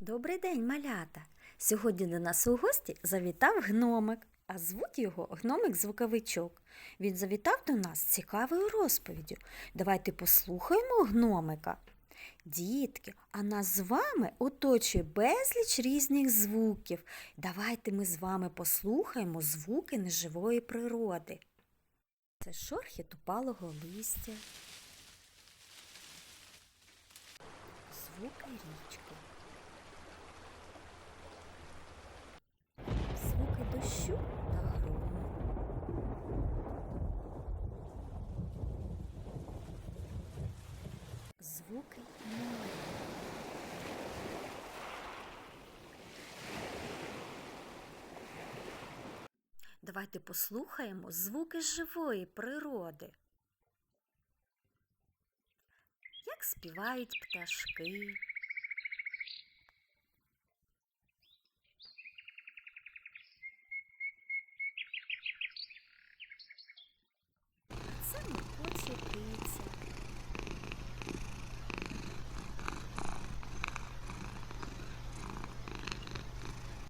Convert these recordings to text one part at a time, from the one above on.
Добрий день, малята! Сьогодні до нас у гості завітав гномик, а звуть його гномик-звуковичок. Він завітав до нас з цікавою розповіддю. Давайте послухаємо гномика. Дітки, а нас з вами оточує безліч різних звуків. Давайте ми з вами послухаємо звуки неживої природи. Це шорхіт упалого листя, звуки річки. Дощу та грому. Звуки моря. Давайте послухаємо звуки живої природи. Як співають пташки. Це хоче киця.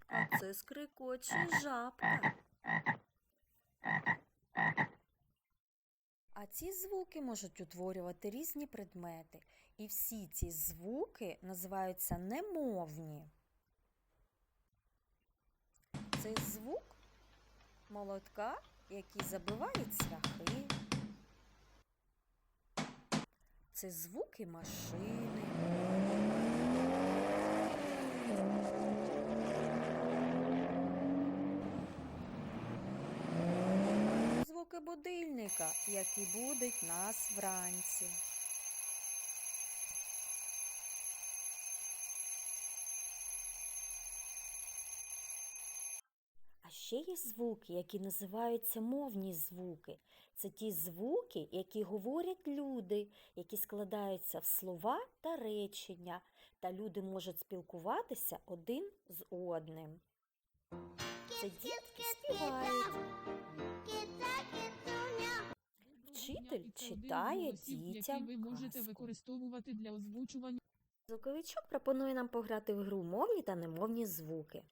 А це скрикоче жабка. А ці звуки можуть утворювати різні предмети. І всі ці звуки називаються немовні. Це звук молотка, який забиває цвяхи. Це звуки машини. Звуки будильника, який будить нас вранці. А ще є звуки, які називаються мовні звуки. Це ті звуки, які говорять люди, які складаються в слова та речення, та люди можуть спілкуватися один з одним. Це дітки співають. Вчитель читає дітям ви можете використовувати для озвучування. Звуковичок пропонує нам пограти в гру мовні та немовні звуки.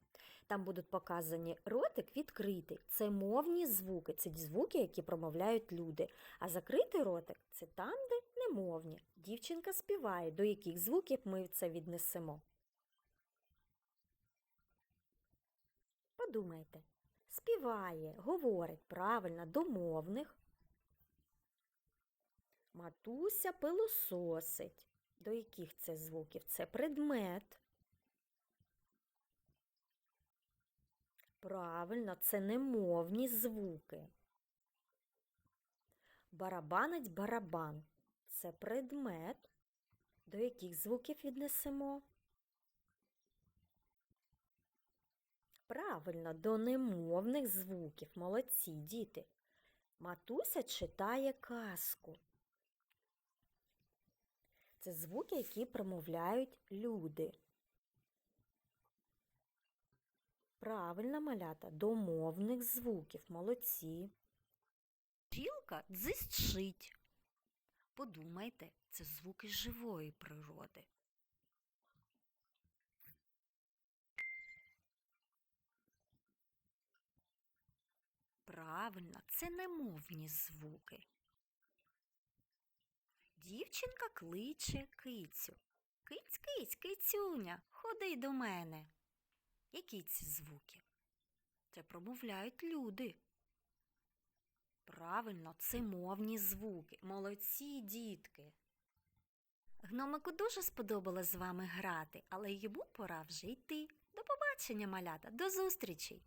Там будуть показані ротик відкритий. Це мовні звуки, це звуки, які промовляють люди. А закритий ротик це там, де немовні. Дівчинка співає, до яких звуків ми це віднесемо. Подумайте. Співає, говорить правильно до мовних. Матуся пилососить. До яких це звуків? Це предмет. Правильно, це немовні звуки. Барабанить барабан. Це предмет. До яких звуків віднесемо? Правильно, до немовних звуків. Молодці, діти. Матуся читає казку. Це звуки, які промовляють люди. Правильно, малята, до мовних звуків. Молодці. Білка дзищить. Подумайте, це звуки живої природи. Правильно, це немовні звуки. Дівчинка кличе кицю. Киць, киць, кицюня, ходи до мене. Які ці звуки? Це промовляють люди. Правильно, це мовні звуки. Молодці дітки. Гномику дуже сподобалось з вами грати, але йому пора вже йти. До побачення, малята, до зустрічей!